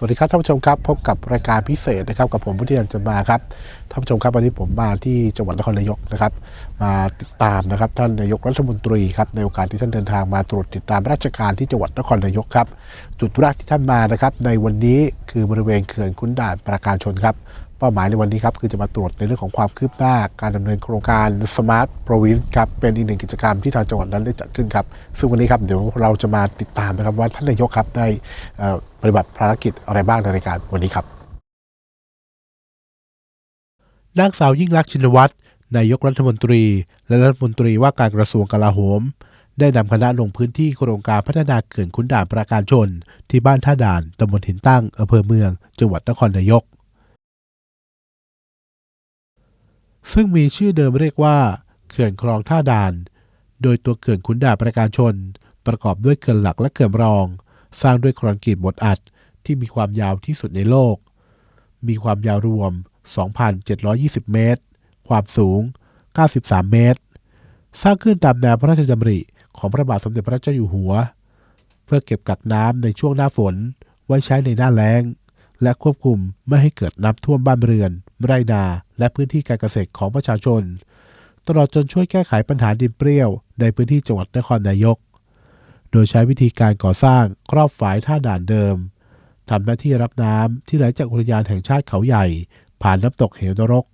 สวัสดีครับท่านผู้ชมครับพบกับรายการพิเศษนะครับกับผมพุทธิยันจะมาครับท่านผู้ชมครับวันนี้ผมมาที่จังหวัดนครนายกนะครับ มาติดตามนะครับท่านนายกรัฐมนตรีครับในโอกาสที่ท่านเดินทางมาตรวจติดตามราชการที่จังหวัดนครนายกครับจุดแรกที่ท่านมานะครับในวันนี้คือบริเวณเขื่อนคุนด่านปราการชนครับ เป้าหมายในวันนี้ครับคือจะมาตรวจในเรื่องของความคืบหน้า การดำเนินโครงการ Smart Province ครับเป็นอีกหนึ่งกิจกรรมที่ทางจังหวัดนั้นได้จัดขึ้นครับ ซึ่งวันนี้ครับเดี๋ยวเราจะมาติดตามนะครับว่าท่านนายกครับได้ปฏิบัติภารกิจอะไรบ้างในรายการวันนี้ครับนางสาวยิ่งลักษณ์ชินวัตรนายกรัฐมนตรี และรัฐมนตรีว่าการกระทรวงกลาโหม ได้นำคณะลงพื้นที่โครงการพัฒนาเขื่อนขุนด่านปราการชน ที่บ้านท่าด่านตำบลหินตั้งอำเภอเมือง จังหวัดนครนายก ซึ่งมีชื่อเดิมเรียกว่าเขื่อนคลองท่าด่าน โดยตัวเขื่อนขุนด่านประการชน ประกอบด้วยเขื่อนหลักและเขื่อนรอง สร้างด้วยคอนกรีตบดอัดที่มีความยาวที่สุดในโลก มีความยาวรวม 2,720 เมตร ความสูง 93 เมตร สร้างขึ้นตามแนวพระราชดำริของพระบาทสมเด็จพระเจ้าอยู่หัว เพื่อเก็บกักน้ำในช่วงหน้าฝนไว้ใช้ในหน้าแล้ง และควบคุมไม่ให้เกิดน้ำท่วมบ้านเรือน ไร่นา และพื้นที่การเกษตรของประชาชน ตลอดจนช่วยแก้ไขปัญหาดินเปรี้ยว ในพื้นที่จังหวัดนครนายก โดยใช้วิธีการก่อสร้างครอบฝายท่าด่านเดิมทำหน้าที่รับน้ำที่ไหลจากอุทยานแห่งชาติเขาใหญ่ ผ่านน้ำตกเหวนรก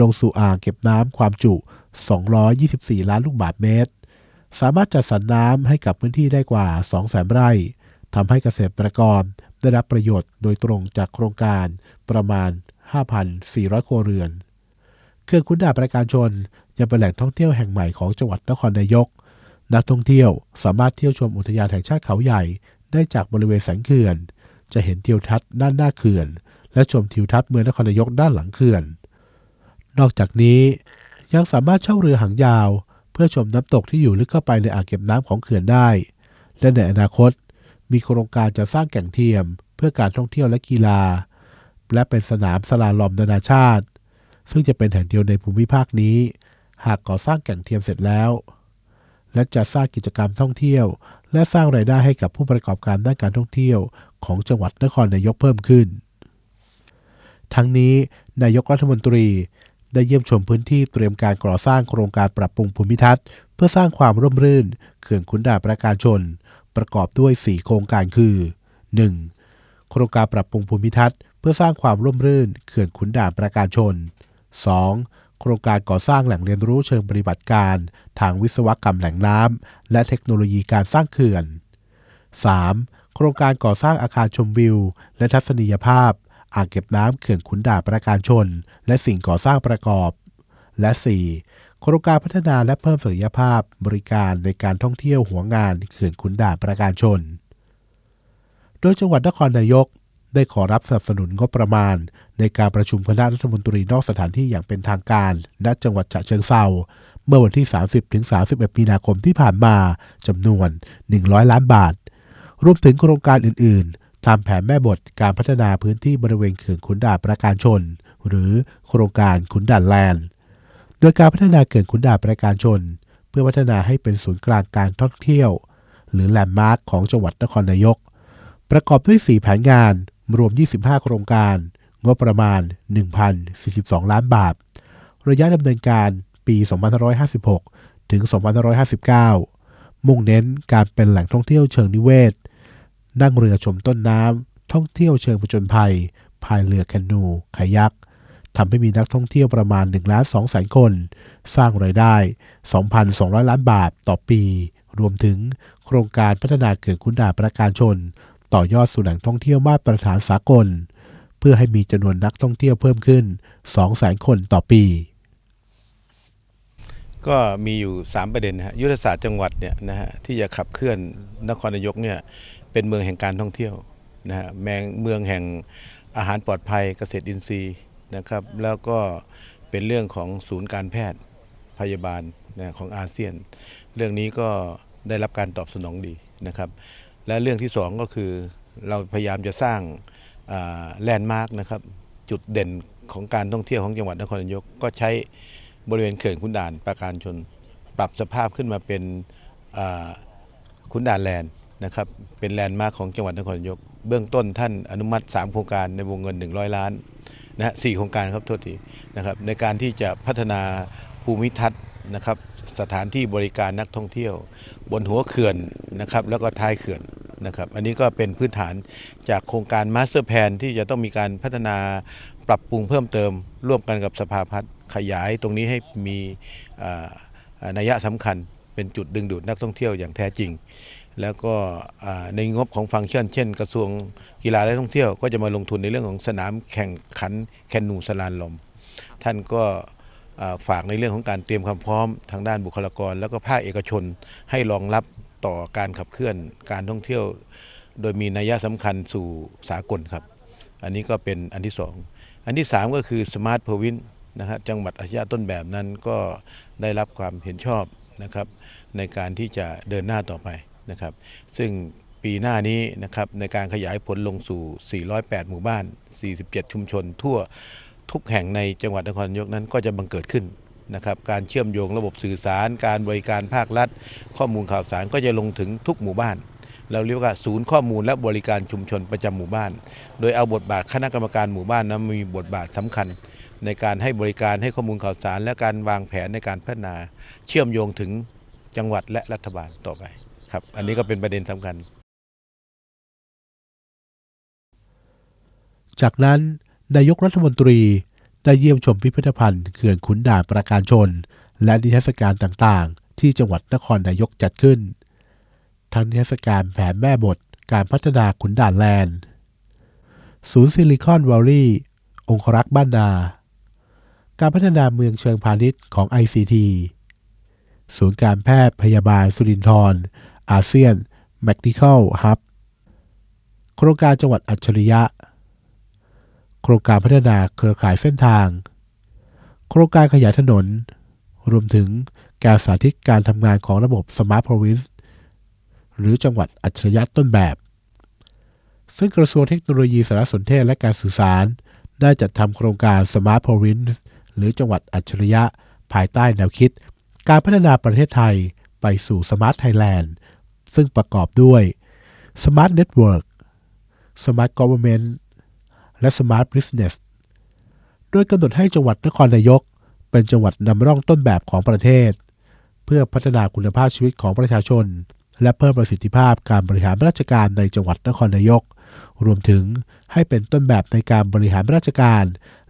ลงสู่อ่างเก็บน้ำความจุ 224 ล้านลูกบาศก์เมตร สามารถจัดสรรน้ำให้กับพื้นที่ได้กว่า 200,000 ไร่ทำให้เกษตรกรได้รับประโยชน์โดยตรงจากโครงการประมาณ 5,400 ครัวเรือนเขื่อนขุนด่านประการชนยังเป็นแหล่งท่องเที่ยวแห่งใหม่ของจังหวัดนครนายก นักท่องเที่ยวสามารถเที่ยวชมอุทยานแห่งชาติเขาใหญ่ ได้จากบริเวณสันเขื่อน จะเห็นทิวทัศน์ด้านหน้าเขื่อน และชมทิวทัศน์เมืองนครนายกด้านหลังเขื่อน นอกจากนี้ยังสามารถเช่าเรือหางยาว เพื่อชมน้ำตกที่อยู่ลึกเข้าไปในอ่างเก็บน้ำของเขื่อนได้ และในอนาคต มีโครงการจะสร้างแก่งเทียม เพื่อการท่องเที่ยวและกีฬา และเป็นสนามสลาลอมนานาชาติ ซึ่งจะเป็นแห่งเดียวในภูมิภาคนี้ หากก่อสร้างแก่งเทียมเสร็จแล้ว และจะสร้างกิจกรรมท่องเที่ยว และสร้างรายได้ให้กับผู้ประกอบการด้านการท่องเที่ยว ของจังหวัดนครนายกเพิ่มขึ้น ทั้งนี้นายกรัฐมนตรีได้เยี่ยมชมพื้นที่เตรียมการก่อสร้างโครงการปรับปรุงภูมิทัศน์ เพื่อสร้างความร่มรื่นเขื่อนขุนด่านประการชน ประกอบด้วย 4 โครงการคือ 1. โครงการปรับปรุงภูมิทัศน์ พื่อสร้างความร่มรื่นเขื่อนขุนด่านประการชน 2. โครงการก่อสร้างแหล่งเรียนรู้เชิงปฏิบัติการ ทางวิศวกรรมแหล่งน้ำและเทคโนโลยีการสร้างเขื่อน 3. โครงการก่อสร้างอาคารชมวิว และทัศนียภาพ อ่างเก็บน้ำเขื่อนขุนด่านประการชน และสิ่งก่อสร้างประกอบ และ 4. โครงการพัฒนาและเพิ่มศักยภาพบริการในการท่องเที่ยวหัวงานเขื่อนขุนด่านประการชน โดยจังหวัดนครนายก ได้ขอรับสนับสนุนงบประมาณ ในการประชุมคณะรัฐมนตรีนอกสถานที่อย่างเป็นทางการ ณ จังหวัดฉะเชิงเทราเมื่อวันที่ 30-31 มีนาคมที่ผ่านมาจำนวน 100 ล้านบาท รวมถึงโครงการอื่น ๆ ตามแผนแม่บทการพัฒนาพื้นที่บริเวณเขื่อนขุนด่านประการชน หรือโครงการขุนด่านแลนด์ โดยการพัฒนาเขื่อนขุนด่านประการชน เพื่อพัฒนาให้เป็นศูนย์กลางการท่องเที่ยว หรือแลนด์มาร์คของจังหวัดนครนายก ประกอบด้วย 4 แผนงาน รวม 25 โครงการ งบประมาณ 1,042 ล้านบาท ระยะดำเนินการปี 2556 ถึง 2559 มุ่งเน้นการเป็นแหล่งท่องเที่ยวเชิงนิเวศ นั่งเรือชมต้นน้ำ ท่องเที่ยวเชิงผจญภัย พายเรือแคนูคายัก ทำให้มีนักท่องเที่ยวประมาณ1ล้าน2แสนคน สร้างรายได้ 2,200 ล้านบาทต่อปี รวมถึงโครงการพัฒนาเขื่อนขุนด่านประการชน ต่อยอดสู่แหล่งท่องเที่ยวมาตรฐานสากล เพื่อให้มีจำนวนนักท่องเที่ยวเพิ่มขึ้น 200,000 คนต่อปี ก็มีอยู่ 3 ประเด็นนะฮะยุทธศาสตร์จังหวัดเนี่ยนะฮะที่จะขับเคลื่อนนครนายกเนี่ยเป็นเมืองแห่งการท่องเที่ยวนะฮะแมงเมืองแห่งอาหารปลอดภัยเกษตรอินทรีย์นะครับ แล้วก็เป็นเรื่องของศูนย์การแพทย์พยาบาลนะของอาเซียน เรื่องนี้ก็ได้รับการตอบสนองดีนะครับ และเรื่องที่สองก็คือเราพยายามจะสร้างแลนด์มาร์กนะครับ จุดเด่นของการท่องเที่ยวของจังหวัดนครนายก ก็ใช้บริเวณเขื่อนขุนด่านปราการชน ปรับสภาพขึ้นมาเป็นขุนด่านแลนด์นะครับเป็นแลนด์มาร์คของจังหวัดนครนายก เบื้องต้นท่านอนุมัติ 3 โครงการในวงเงิน 100 ล้านนะฮะสโครงการครับโทษทีนะครับในการที่จะพัฒนาภูมิทัศน์ นะครับสถานที่บริการนักท่องเที่ยว บนหัวเขื่อนนะครับแล้วก็ท้ายเขื่อนนะครับอันนี้ก็เป็นพื้นฐานจากโครงการมาสเตอร์แพนที่จะต้องมีการพัฒนาปรับปรุงเพิ่มเติม ร่วมกันกับสภาพัฒน์ขยายตรงนี้ให้มีนัยสำคัญเป็นจุดดึงดูดนักท่องเที่ยวอย่างแท้จริง แล้วก็ในงบของฟังก์ชันเช่น กระทรวงกีฬาและท่องเที่ยว ก็จะมาลงทุนในเรื่องของสนามแข่งขันแคนูสลานลม ท่านก็ ฝากในเรื่องของการเตรียมความพร้อมทางด้านบุคลากร แล้วก็ภาคเอกชนให้รองรับต่อการขับเคลื่อนการท่องเที่ยว โดยมีนัยสำคัญสู่สากลครับ อันนี้ก็เป็นอันที่สองอันที่สามก็คือสมาร์ทพวินนะฮะจังหวัดอาชญาต้นแบบนั้นก็ได้รับความเห็นชอบนะครับในการที่จะเดินหน้าต่อไปนะครับ ซึ่งปีหน้านี้นะครับในการขยายผลลงสู่ 408 หมู่บ้าน 47 ชุมชนทั่ว ทุกแห่งในจังหวัดนครนายกนั้นก็จะบังเกิดขึ้นนะครับการเชื่อมโยงระบบสื่อสาร การบริการภาครัฐ ข้อมูลข่าวสารก็จะลงถึงทุกหมู่บ้าน เราเรียกว่าศูนย์ข้อมูลและบริการชุมชนประจำหมู่บ้าน โดยเอาบทบาทคณะกรรมการหมู่บ้านนั้นมีบทบาทสำคัญ ในการให้บริการให้ข้อมูลข่าวสาร และการวางแผนในการพัฒนา เชื่อมโยงถึงจังหวัดและรัฐบาลต่อไปครับ อันนี้ก็เป็นประเด็นสำคัญ จากนั้น นายกรัฐมนตรีได้เยี่ยมชมพิพิธภัณฑ์เขื่อนขุนด่านประการชน และนิทรรศการต่างๆ ที่จังหวัดนครนายกจัดขึ้น ทั้งนิทรรศการแผนแม่บทการพัฒนาขุนด่านแลนด์ ศูนย์ซิลิคอนวัลลีย์องครักษ์บ้านนา การพัฒนาเมืองเชิงพาณิชย์ของ ICT ศูนย์การแพทย์พยาบาลสุรินทร์อาเซียน Medical Hub โครงการจังหวัดอัจฉริยะ โครงการพัฒนาเครือข่ายเส้นทาง โครงการขยายถนน รวมถึงการสาธิตการทำงานของระบบ Smart Province หรือจังหวัดอัจฉริยะต้นแบบ ซึ่งกระทรวงเทคโนโลยีสารสนเทศและการสื่อสาร ได้จัดทำโครงการ Smart Province หรือจังหวัดอัจฉริยะ ภายใต้แนวคิด การพัฒนาประเทศไทยไปสู่ Smart Thailand ซึ่งประกอบด้วย Smart Network Smart Government และ Smart Business โดยกำหนดให้จังหวัดนครนายก เป็นจังหวัดนำร่องต้นแบบของประเทศ เพื่อพัฒนาคุณภาพชีวิตของประชาชน และเพิ่มประสิทธิภาพการบริหารราชการในจังหวัดนครนายก รวมถึงให้เป็นต้นแบบในการบริหารราชการ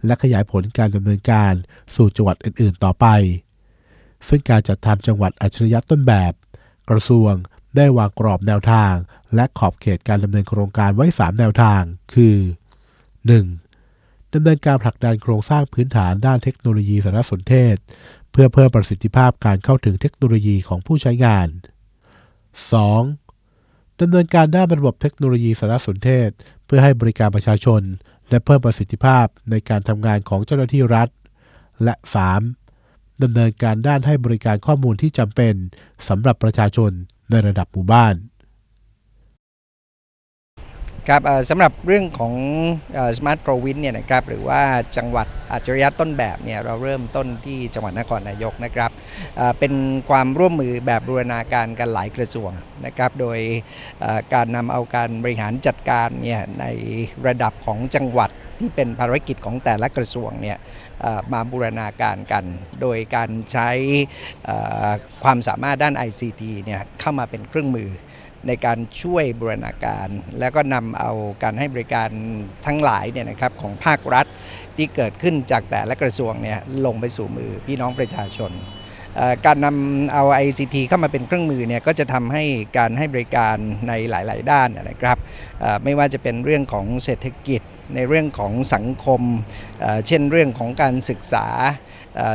และขยายผลการดำเนินการสู่จังหวัดอื่น ๆ ต่อไป ซึ่งการจัดทำจังหวัดอัจฉริยะต้นแบบ กระทรวงได้วางกรอบแนวทาง และขอบเขตการดำเนินโครงการไว้ 3 แนวทาง คือ 1. ดำเนินการผลักดันโครงสร้างพื้นฐานด้านเทคโนโลยีสารสนเทศ เพื่อเพิ่มประสิทธิภาพการเข้าถึงเทคโนโลยีของผู้ใช้งาน 2. ดำเนินการด้านระบบเทคโนโลยีสารสนเทศ เพื่อให้บริการประชาชน และเพิ่มประสิทธิภาพในการทำงานของเจ้าหน้าที่รัฐ และ 3. ดำเนินการด้านให้บริการข้อมูลที่จำเป็นสำหรับประชาชนในระดับหมู่บ้าน ครับสำหรับเรื่องของสมาร์ทโปรวินเนี่ยนะครับหรือว่าจังหวัดอัจฉริยะต้นแบบเนี่ยเราเริ่มต้นที่จังหวัดนครนายกนะครับเป็นความร่วมมือแบบบูรณาการกันหลายกระทรวงนะครับโดยการนำเอาการบริหารจัดการเนี่ยในระดับของจังหวัดที่เป็นภารกิจของแต่ละกระทรวงเนี่ยมาบูรณาการกัน โดยการใช้ความสามารถด้าน ICT เนี่ยเข้ามาเป็นเครื่องมือ ในการช่วยบูรณาการ แล้วก็นำเอาการให้บริการทั้งหลายเนี่ยนะครับของภาครัฐที่เกิดขึ้นจากแต่ละกระทรวงเนี่ยลงไปสู่มือพี่น้องประชาชน การนำเอา ICT เข้ามาเป็นเครื่องมือเนี่ยก็จะทำให้การให้บริการในหลาย ๆ ด้านนะครับไม่ว่าจะเป็นเรื่องของเศรษฐกิจในเรื่องของสังคม เช่นเรื่องของการศึกษา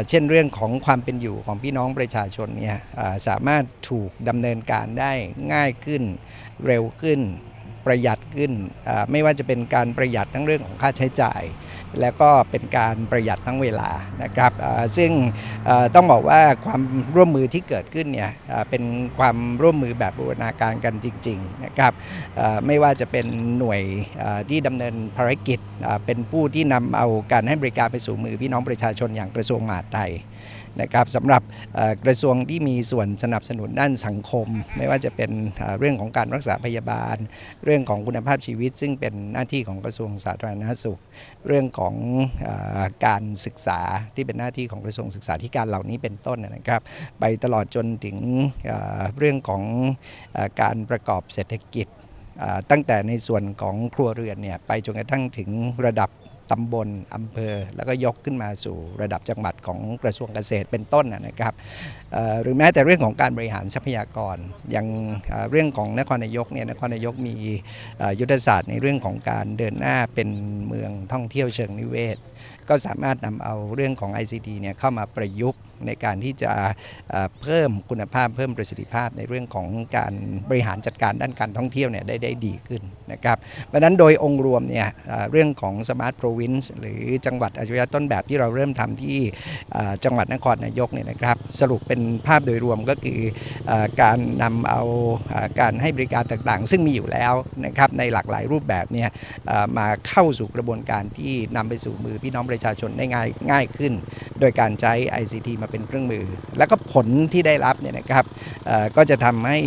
เช่นเรื่องของความเป็นอยู่ของพี่น้องประชาชนเนี่ยสามารถถูกดำเนินการได้ง่ายขึ้นเร็วขึ้น ประหยัดขึ้น ไม่ว่าจะเป็นการประหยัดทั้งเรื่องของค่าใช้จ่าย แล้วก็เป็นการประหยัดทั้งเวลานะครับซึ่งต้องบอกว่าความร่วมมือที่เกิดขึ้นเนี่ยเป็นความร่วมมือแบบบูรณาการกันจริงๆนะครับไม่ว่าจะเป็นหน่วยที่ดำเนินภารกิจเอ่อเป็นผู้ที่นำเอาการให้บริการไปสู่มือพี่น้องประชาชนอย่างกระทรวงมหาดไทย นะครับสำหรับกระทรวงที่มีส่วนสนับสนุนด้านสังคม ไม่ว่าจะเป็นเรื่องของการรักษาพยาบาล เรื่องของคุณภาพชีวิต ซึ่งเป็นหน้าที่ของกระทรวงสาธารณสุข เรื่องของอการศึกษาที่เป็นหน้าที่ของกระทรวงศึกษาธิการเหล่านี้เป็นต้นนะครับ ไปตลอดจนถึงเรื่องของอการประกอบเศรษฐกิจตั้งแต่ในส่วนของครัวเรือนเนี่ยไปจนกระทั่งถึงระดับ ตำบลอำเภอ แล้วก็ยกขึ้นมาสู่ระดับจังหวัดของกระทรวงเกษตรเป็นต้นนะครับ หรือแม้แต่เรื่องของการบริหารทรัพยากร อย่างเรื่องของนครนายกเนี่ยนครนายกมียุทธศาสตร์ในเรื่องของการเดินหน้าเป็นเมืองท่องเที่ยวเชิงนิเวศ ก็สามารถนำเอาเรื่องของ ICT เนี่ยเข้ามาประยุกต์ในการที่จะเพิ่มคุณภาพเพิ่มประสิทธิภาพในเรื่องของการบริหารจัดการด้านการท่องเที่ยวเนี่ยได้ได้ดีขึ้นนะครับเพราะนั้นโดยองค์รวมเนี่ยเรื่องของ Smart Province หรือจังหวัดอัจฉริยะต้นแบบที่เราเริ่มทำที่จังหวัดนครนายกเนี่ยนะครับสรุปเป็นภาพโดยรวมก็คืออการนำเอาเอ่อการให้บริการต่างๆ ซึ่งมีอยู่แล้วนะครับในหลากหลายรูปแบบเนี่ยมาเข้าสู่กระบวนการที่นำไปสู่มือพี่น้องประชาชนได้ง่ายง่ายขึ้น โดยการใช้ ICT มาเป็นเครื่องมือ แล้วก็ผลที่ได้รับเนี่ยนะครับก็จะทำให้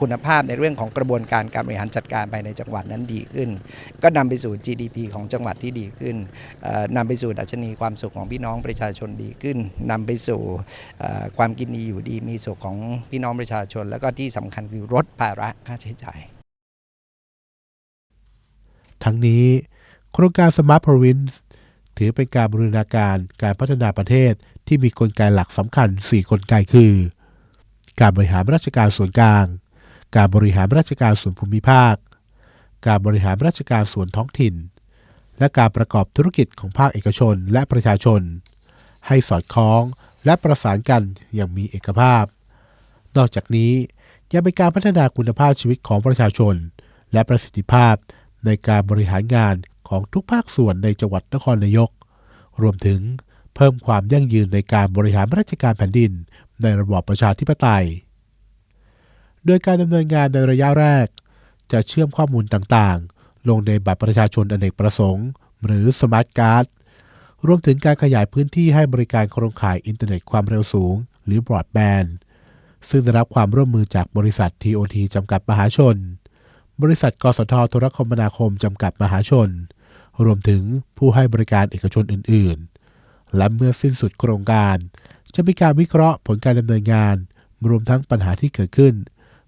คุณภาพในเรื่องของกระบวนการการบริหารจัดการภายในจังหวัดนั้นดีขึ้น ก็นำไปสู่ GDP ของจังหวัดที่ดีขึ้นเอ่อนำไปสู่ดัชนีความสุขของพี่น้องประชาชนดีขึ้นนำไปสู่ความกินดีอยู่ดีมีสุขของพี่น้องประชาชน แล้วก็ที่สำคัญคือลดภาระค่าใช้จ่าย ทั้งนี้โครงการ Smart Province ถือเป็นการบรูรณาการการพัฒนาประเทศที่มีกลไกหลักสำคัญ 4 กลไกคือ การบริหารราชการส่วนกลาง การบริหารราชการส่วนภูมิภาค การบริหารราชการส่วนท้องถิ่น และการประกอบธุรกิจของภาคเอกชนและประชาชน ให้สอดคล้องและประสานกันอย่างมีเอกภาพ นอกจากนี้ยังเป็นการพัฒนาคุณภาพชีวิตของประชาชน และประสิทธิภาพในการบริหารงานของทุกภาคส่วนในจังหวัดนครนายก รวมถึง เพิ่มความยั่งยืนในการบริหารราชการแผ่นดิน ในระบอบประชาธิปไตย โดยการดำเนินงานในระยะแรก จะเชื่อมข้อมูลต่างๆ ลงในบัตรประชาชนอเนกประสงค์ หรือสมาร์ทการ์ดรวมถึงการขยายพื้นที่ให้บริการโครงข่ายอินเทอร์เน็ตความเร็วสูง หรือบรอดแบนด์ซึ่งได้รับความร่วมมือจากบริษัท TOT จำกัดมหาชน บริษัท กสทโทรคมนาคมจำกัดมหาชน รวมถึงผู้ให้บริการเอกชนอื่นๆ และเมื่อสิ้นสุดโครงการ จะมีการวิเคราะห์ผลการดำเนินงาน รวมทั้งปัญหาที่เกิดขึ้น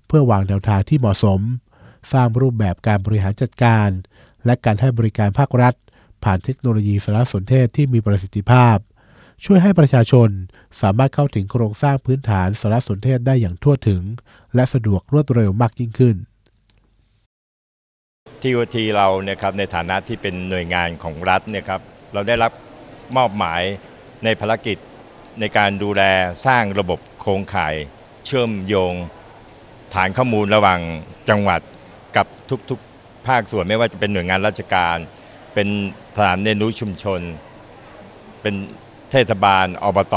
เพื่อวางแนวทางที่เหมาะสม สร้างรูปแบบการบริหารจัดการ และการให้บริการภาครัฐ ผ่านเทคโนโลยีสารสนเทศที่มีประสิทธิภาพ ช่วยให้ประชาชนสามารถเข้าถึงโครงสร้างพื้นฐานสารสนเทศได้อย่างทั่วถึง และสะดวกรวดเร็วมากยิ่งขึ้น TOT เราเนี่ยครับในฐานะที่เป็นหน่วยงานของรัฐเนี่ยครับเราได้รับ มอบหมายในภารกิจในการดูแลสร้างระบบโครงข่ายเชื่อมโยง ฐานข้อมูลระหว่างจังหวัดกับทุกๆ ภาคส่วนไม่ว่าจะเป็นหน่วยงานราชการ เป็นสถานเรียนรู้ชุมชน เป็นเทศบาลอบต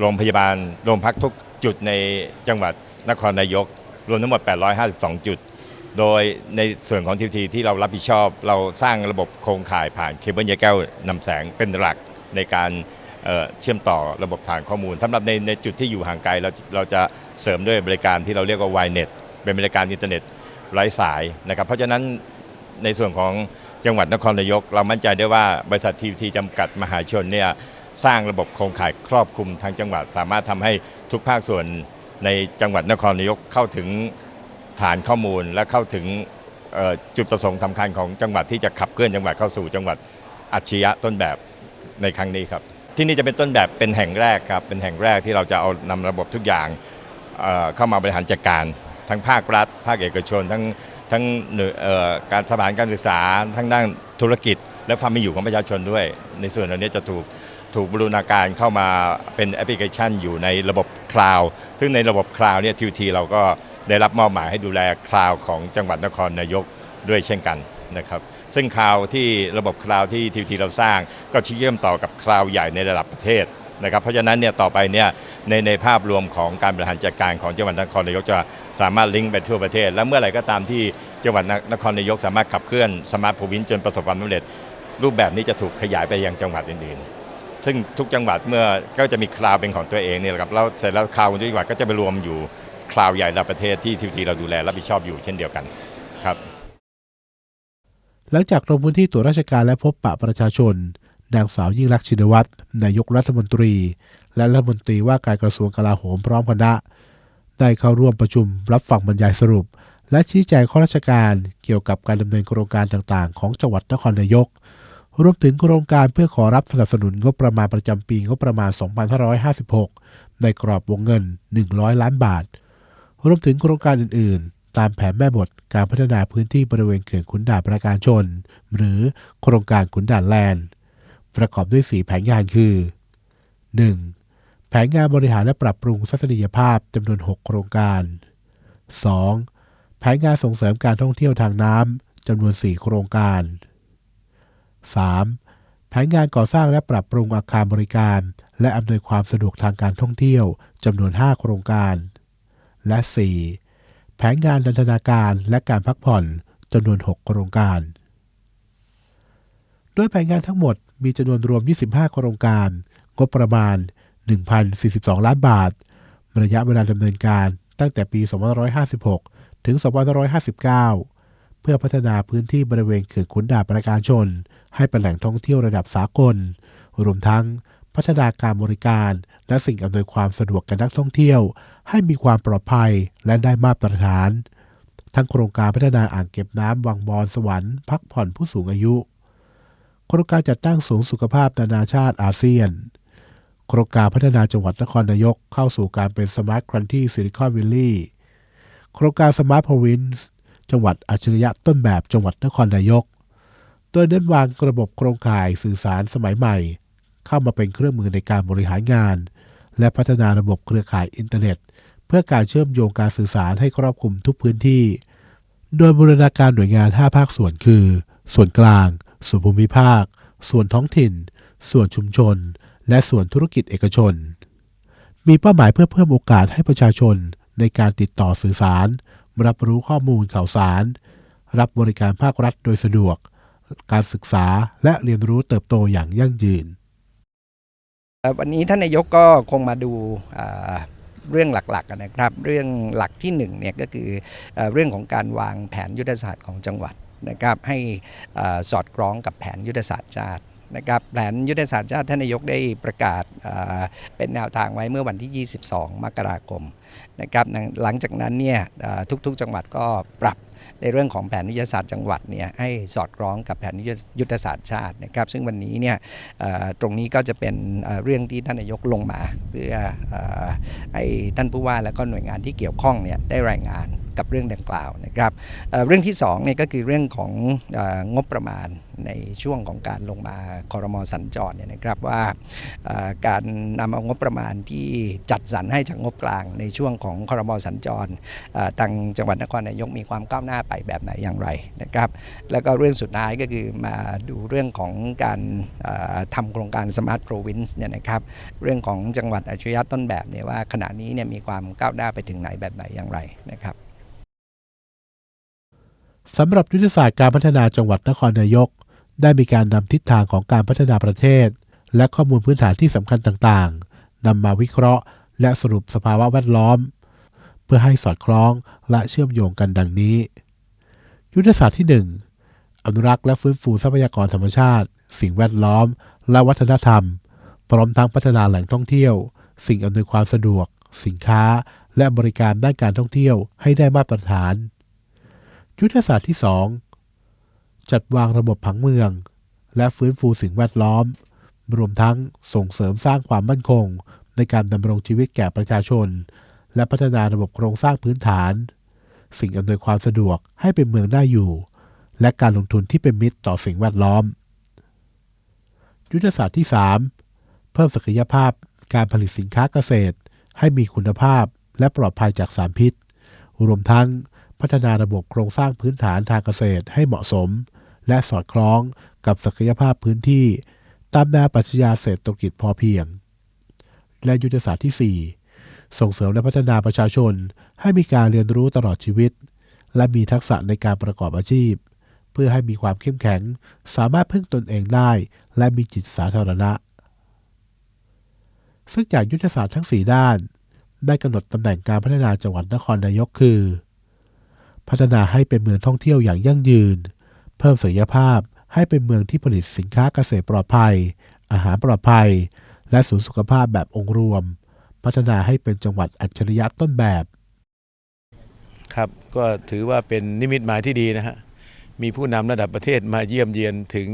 โรงพยาบาลโรงพักทุกจุดในจังหวัดนครนายก รวมทั้งหมด 852 จุด โดยในส่วนของทีทีที่เรารับผิดชอบ เราสร้างระบบโครงข่ายผ่านเคเบิลใยแก้วนำแสงเป็นหลักในการเเชื่อมต่อระบบฐานข้อมูลสำหรับในในจุดที่อยู่ห่างไกลเราเราจะเสริมด้วยบริการที่เราเรียกว่า Ynet เป็นบริการอินเทอร์เน็ตไร้สายนะครับเพราะฉะนั้นในส่วนของจังหวัดนครนายก เรามั่นใจได้ว่าบริษัททีทีจำกัดมหาชนเนี่ยสร้างระบบโครงข่ายครอบคลุมทางจังหวัด สามารถทำให้ทุกภาคส่วนในจังหวัดนครนายกเข้าถึง ฐานข้อมูลและเข้าถึงจุดประสงค์สำคัญของจังหวัดที่จะขับเคลื่อนจังหวัดเข้าสู่จังหวัดอัจฉริยะต้นแบบในครั้งนี้ครับ ที่นี่จะเป็นต้นแบบเป็นแห่งแรกครับเป็นแห่งแรกที่เราจะเอานำระบบทุกอย่างเเข้ามาบริหารจัดการ ทั้งภาครัฐ ภาคเอกชน ทั้งทั้งการสถานการศึกษา ทั้งด้านธุรกิจ และความมีอยู่ของประชาชนด้วย ในส่วนเหล่านี้จะถูกถูกบรูรณาการเข้ามาเป็นแอปพลิเคชันอยู่ในระบบคลาวด์ซึ่งในระบบคลาวด์เนี่ยทีทีเราก็ ได้รับมอบหมายให้ดูแลคลาวของจังหวัดนครนายกด้วยเช่นกันนะครับซึ่งคลาวที่ระบบคลาวที่ทีทีเราสร้าง ก็เชื่อมต่อกับคลาวใหญ่ในระดับประเทศนะครับเพราะฉะนั้นเนี่ยต่อไปเนี่ยในในภาพรวมของการบริหารจัดการของจังหวัดนครนายกจะสามารถลิงก์ไปทั่วประเทศ และเมื่อไหร่ก็ตามที่จังหวัดนครนายกสามารถขับเคลื่อนสมาร์ทพวินจนประสบความสำเร็จ รูปแบบนี้จะถูกขยายไปยังจังหวัดอื่นๆ ซึ่งทุกจังหวัดเมื่อก็จะมีคลาวเป็นของตัวเองเนี่ยแหละครับแล้วเสร็จแล้วคลาวของจังหวัดก็จะไปรวมอยู่ คลาวใหญ่ระประเทศที่ทีทีเราดูแลรับผิดชอบอยู่เช่นเดียวกันครับหลังจากลงพื้นที่ตรวจราชการและพบปะประชาชน นางสาวยิ่งรักษณ์ชินวัตรนายกรัฐมนตรี และรัฐมนตรีว่าการกระทรวงกลาโหมพร้อมคณะได้เข้าร่วมประชุมรับฟังบรรยายสรุป และชี้แจงข้อราชการเกี่ยวกับการดำเนินโครงการต่างๆ ของจังหวัดนครนายก รวมถึงโครงการเพื่อขอรับสนับสนุนงบประมาณประจำปีงบประมาณ 2556 ในกรอบวงเงิน 100 ล้านบาท รวมถึงโครงการอื่น ๆ ตามแผนแม่บทการพัฒนาพื้นที่บริเวณเขื่อนขุนด่านประการชน หรือโครงการขุนด่านแลนด์ ประกอบด้วย 4 แผนงานคือ 1. แผนงานบริหารและปรับปรุงทัศนียภาพจำนวน 6 โครงการ 2. แผนงานส่งเสริมการท่องเที่ยวทางน้ำจำนวน 4 โครงการ 3. แผนงานก่อสร้างและปรับปรุงอาคารบริการ และอำนวยความสะดวกทางการท่องเที่ยวจำนวน 5 โครงการ และ 4. แผนงานดันทนาการและการพักผ่อนจำนวน 6 โครงการโดยแผนงานทั้งหมดมีจำนวนรวม 25 โครงการ งบประมาณ 1,042 ล้านบาท ระยะเวลาดำเนินการตั้งแต่ปี 2556 ถึง 2559 เพื่อพัฒนาพื้นที่บริเวณเขื่อนขุนด่านประการชน ให้เป็นแหล่งท่องเที่ยวระดับสากล รวมทั้งพัฒนาการบริการและสิ่งอำนวยความสะดวกแก่นักท่องเที่ยว ให้มีความปลอดภัยและได้มาตรฐาน ทั้งโครงการพัฒนาอ่างเก็บน้ำวังบอนสวรรค์พักผ่อนผู้สูงอายุ โครงการจัดตั้งศูนย์สุขภาพนานาชาติอาเซียน โครงการพัฒนาจังหวัดนครนายกเข้าสู่การเป็นสมาร์ทครันที่ซิลิคอนวิลลี่โครงการสมาร์ทพวินส์จังหวัดอัจฉริยะต้นแบบจังหวัดนครนายก โดยเน้นวางระบบโครงข่ายสื่อสารสมัยใหม่ เข้ามาเป็นเครื่องมือในการบริหารงาน และพัฒนาระบบเครือข่ายอินเทอร์เน็ต เพื่อการเชื่อมโยงการสื่อสารให้ครอบคลุมทุกพื้นที่ โดยบูรณาการหน่วยงาน 5 ภาคส่วนคือ ส่วนกลาง ส่วนภูมิภาค ส่วนท้องถิ่น ส่วนชุมชน และส่วนธุรกิจเอกชน มีเป้าหมายเพื่อเพิ่มโอกาสให้ประชาชนในการติดต่อสื่อสาร รับรู้ข้อมูลข่าวสาร รับบริการภาครัฐโดยสะดวก การศึกษาและเรียนรู้เติบโตอย่างยั่งยืน วันนี้ท่านนายกก็คงมาดูา เรื่องหลักๆนะครับ เรื่องหลักที่หนึ่งเนี่ยก็คือเรื่องของการวางแผนยุทธศาสตร์ของจังหวัดนะครับให้สอดคล้องกับแผนยุทธศาสตร์ชาตินะครับแผนยุทธศาสตร์ชาติท่านนายกได้ประกาศเป็นแนวทางไว้เมื่อวันที่ 22 มกราคม นะครับหลังจากนั้นเนี่ยทุกๆ จังหวัดก็ปรับในเรื่องของแผนยุทธศาสตร์จังหวัดเนี่ยให้สอดคล้องกับแผนยุทธศาสตร์ชาตินะครับซึ่งวันนี้เนี่ยตรงนี้ก็จะเป็นเรื่องที่ท่านนายกลงมา เพื่อให้ท่านผู้ว่าและก็หน่วยงานที่เกี่ยวข้องเนี่ยได้รายงานกับเรื่องดังกล่าวนะครับเรื่องที่2เนี่ยก็คือเรื่องของงบประมาณในช่วงของการลงมาคอรมอสัญจรเนี่ยนะครับว่าการนำเอางบประมาณที่จัดสรรให้จากงบกลางในช่วงของคอรมอสัญจรเอ่อทางจังหวัดนครนายกมีความก้าวหน้าไปแบบไหนอย่างไรนะครับแล้วก็เรื่องสุดท้ายก็คือมาดูเรื่องของการเอ่อทำโครงการ Smart Province เนี่ยนะครับเรื่องของจังหวัดอัจฉริยะต้นแบบเนี่ยว่าขณะนี้เนี่ยมีความก้าวหน้าไปถึงไหนแบบไหนอย่างไรนะครับสำหรับยุทธศาสตร์การพัฒนาจังหวัดนครนายก ได้มีการนำทิศทางของการพัฒนาประเทศ และข้อมูลพื้นฐานที่สำคัญต่างๆนำมาวิเคราะห์ และสรุปสภาวะแวดล้อม เพื่อให้สอดคล้องและเชื่อมโยงกันดังนี้ ยุทธศาสตร์ที่ 1 อนุรักษ์และฟื้นฟูทรัพยากรธรรมชาติ สิ่งแวดล้อม และวัฒนธรรม พร้อมทั้งพัฒนาแหล่งท่องเที่ยว สิ่งอำนวยความสะดวก สินค้า และบริการด้านการท่องเที่ยวให้ได้มาตรฐาน ยุทธศาสตร์ที่ 2 จัดวางระบบผังเมือง และฟื้นฟูสิ่งแวดล้อมรวมทั้งส่งเสริมสร้างความมั่นคง ในการดำรงชีวิตแก่ประชาชน และพัฒนาระบบโครงสร้างพื้นฐาน สิ่งอำนวยความสะดวกให้เป็นเมืองได้อยู่ และการลงทุนที่เป็นมิตรต่อสิ่งแวดล้อม ยุทธศาสตร์ที่ 3 เพิ่มศักยภาพการผลิตสินค้าเกษตร ให้มีคุณภาพและปลอดภัยจากสารพิษ รวมทั้งพัฒนาระบบโครงสร้างพื้นฐานทางเกษตรให้เหมาะสม และสอดคล้องกับศักยภาพพื้นที่ ตามแนวปรัชญาเศรษฐกิจพอเพียง และยุทธศาสตร์ที่ 4 ส่งเสริมและพัฒนาประชาชน ให้มีการเรียนรู้ตลอดชีวิต และมีทักษะในการประกอบอาชีพ เพื่อให้มีความเข้มแข็ง สามารถพึ่งตนเองได้ และมีจิตสาธารณะ ซึ่งจากยุทธศาสตร์ทั้ง 4 ด้าน ได้กำหนดตำแหน่งการพัฒนาจังหวัดนครนายกคือ พัฒนาให้เป็นเมืองท่องเที่ยวอย่างยั่งยืน เพิ่มศักยภาพให้เป็นเมืองที่ผลิตสินค้าเกษตรปลอดภัย อาหารปลอดภัย และศูนย์สุขภาพแบบองค์รวม พัฒนาให้เป็นจังหวัดอัจฉริยะต้นแบบ ครับก็ถือว่าเป็นนิมิตหมายที่ดีนะฮะมีผู้นำระดับประเทศมาเยี่ยมเยียนถึง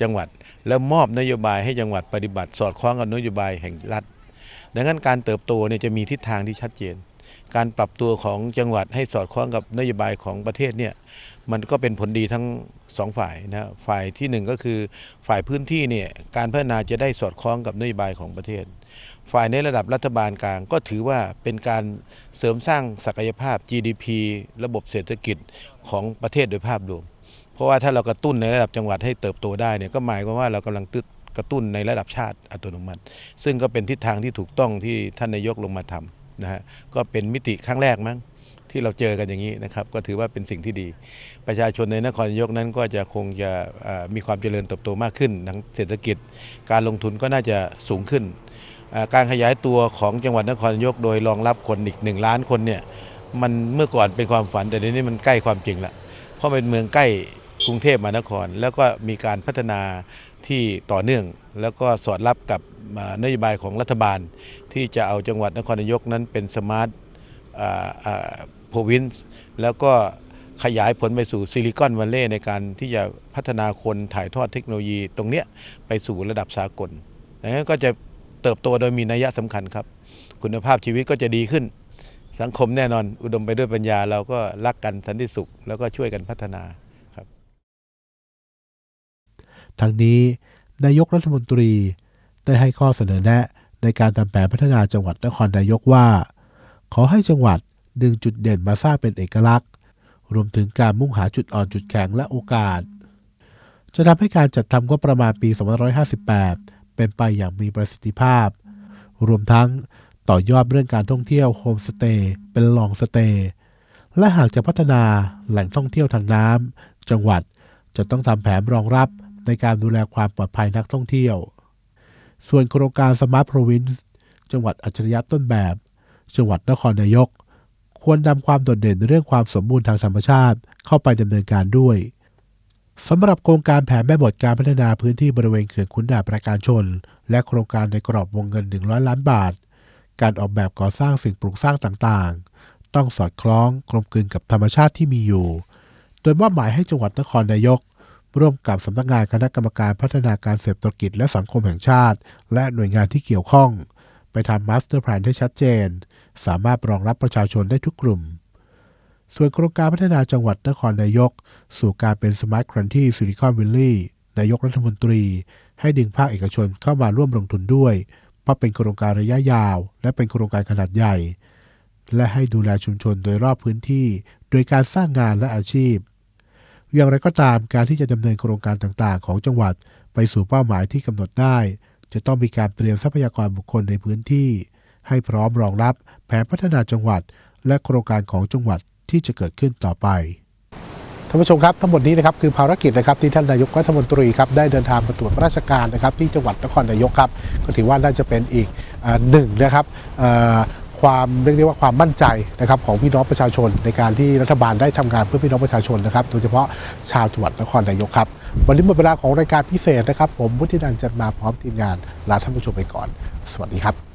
จังหวัด แล้วมอบนโยบายให้จังหวัดปฏิบัติ สอดคล้องกับนโยบายแห่งรัฐ ดังนั้นการเติบโตเนี่ยจะมีทิศทางที่ชัดเจน การปรับตัวของจังหวัดให้สอดคล้องกับนโยบายของประเทศเนี่ยมันก็เป็นผลดีทั้งสองฝ่ายนะฝ่ายที่หนึ่งก็คือฝ่ายพื้นที่เนี่ยการพัฒนาจะได้สอดคล้องกับนโยบายของประเทศ ฝ่ายในระดับรัฐบาลกลางก็ถือว่าเป็นการเสริมสร้างศักยภาพ GDP ระบบเศรษฐกิจของประเทศโดยภาพรวม เพราะว่าถ้าเรากระตุ้นในระดับจังหวัดให้เติบโตได้เนี่ยก็หมายความว่าเรากำลังตึกระตุ้นในระดับชาติอัตโนมัติ ซึ่งก็เป็นทิศทางที่ถูกต้องที่ท่านนายกลงมาทำ นะฮะก็เป็นมิติครั้งแรกมั้งที่เราเจอกันอย่างนี้นะครับก็ถือว่าเป็นสิ่งที่ดี ประชาชนในนครนายกนั้นก็จะคงจะมีความเจริญเติบโตมากขึ้นทั้งเศรษฐกิจ การลงทุนก็น่าจะสูงขึ้น การขยายตัวของจังหวัดนครนายกโดยรองรับคนอีกหนึ่งล้านคนเนี่ยมันเมื่อก่อนเป็นความฝันแต่เดี๋ยวนี้มันใกล้ความจริงละเพราะเป็นเมืองใกล้กรุงเทพมหานคร แล้วก็มีการพัฒนาที่ต่อเนื่อง แล้วก็สอดรับกับนโยบายของรัฐบาล ที่จะเอาจังหวัดนครนายกนั้นเป็นสมาร์ทโพวินส์แล้วก็ขยายผลไปสู่ซิลิคอนวัลเลย์ในการที่จะพัฒนาคนถ่ายทอดเทคโนโลยีตรงเนี้ยไปสู่ระดับสากลดังนั้นก็จะเติบโตโดยมีนัยสำคัญครับ คุณภาพชีวิตก็จะดีขึ้น สังคมแน่นอน อุดมไปด้วยปัญญาเราก็รักกันสันติสุข แล้วก็ช่วยกันพัฒนาทั้งนี้นายกรัฐมนตรีได้ให้ข้อเสนอแนะ ในการทำแผนพัฒนาจังหวัดนครนายกว่า ขอให้จังหวัดดึงจุดเด่นมาสร้างเป็นเอกลักษณ์ รวมถึงการมุ่งหาจุดอ่อนจุดแข็งและโอกาส จะทำให้การจัดทำงบประมาณปี 2558 เป็นไปอย่างมีประสิทธิภาพ รวมทั้งต่อยอดเรื่องการท่องเที่ยวโฮมสเตย์เป็นลองสเตย์และหากจะพัฒนาแหล่งท่องเที่ยวทางน้ำจังหวัดจะต้องทำแผนรองรับในการดูแลความปลอดภัยนักท่องเที่ยว ส่วนโครงการ Smart Province จังหวัดอัจฉริยะต้นแบบ จังหวัดนครนายก ควรนำความโดดเด่นเรื่องความสมบูรณ์ทางธรรมชาติเข้าไปดำเนินการด้วยสำหรับโครงการแผนแม่บทการพัฒนาพื้นที่บริเวณเขื่อนขุนด่านประการชน และโครงการในกรอบวงเงิน 100 ล้านบาท การออกแบบก่อสร้างสิ่งปลูกสร้างต่างๆ ต้องสอดคล้องกลมกลืนกับธรรมชาติที่มีอยู่ โดยมอบหมายให้จังหวัดนครนายก ร่วมกับสำนักงานคณะกรรมการพัฒนาการเศรษฐกิจและสังคมแห่งชาติ และหน่วยงานที่เกี่ยวข้อง ไปทำมาสเตอร์แพลนให้ชัดเจน สามารถรองรับประชาชนได้ทุกกลุ่ม ส่วนโครงการพัฒนาจังหวัดนครนายก สู่การเป็นสมาร์ทครันที่ซิลิคอนวิลลี่นายกรัฐมนตรี ให้ดึงภาคเอกชนเข้ามาร่วมลงทุนด้วย เพราะเป็นโครงการระยะยาว และเป็นโครงการขนาดใหญ่ และให้ดูแลชุมชนโดยรอบพื้นที่ โดยการสร้างงานและอาชีพ อย่างไรก็ตามการที่จะดำเนินโครงการต่างๆ ของจังหวัดไปสู่เป้าหมายที่กำหนดได้ จะต้องมีการเตรียมทรัพยากรบุคคลในพื้นที่ ให้พร้อมรองรับแผนพัฒนาจังหวัด และโครงการของจังหวัดที่จะเกิดขึ้นต่อไปท่านผู้ชมครับทั้งหมดนี้นะครับคือภารกิจนะครับที่ท่านนายกรัฐมนตรีครับได้เดินทางมาตรวจราชการนะครับที่จังหวัดนครนายกครับก็ถือว่าน่าจะเป็นอีกอหนึ่งนะครับ ความเรียกได้ว่าความมั่นใจนะครับของพี่น้องประชาชน ในการที่รัฐบาลได้ทำงานเพื่อพี่น้องประชาชนนะครับโดยเฉพาะชาวจังหวัดนครนายกครับ วันนี้หมดเวลาของรายการพิเศษนะครับ ผมวุฒินันท์จันมาพร้อมทีมงานลาท่านผู้ชมไปก่อน สวัสดีครับ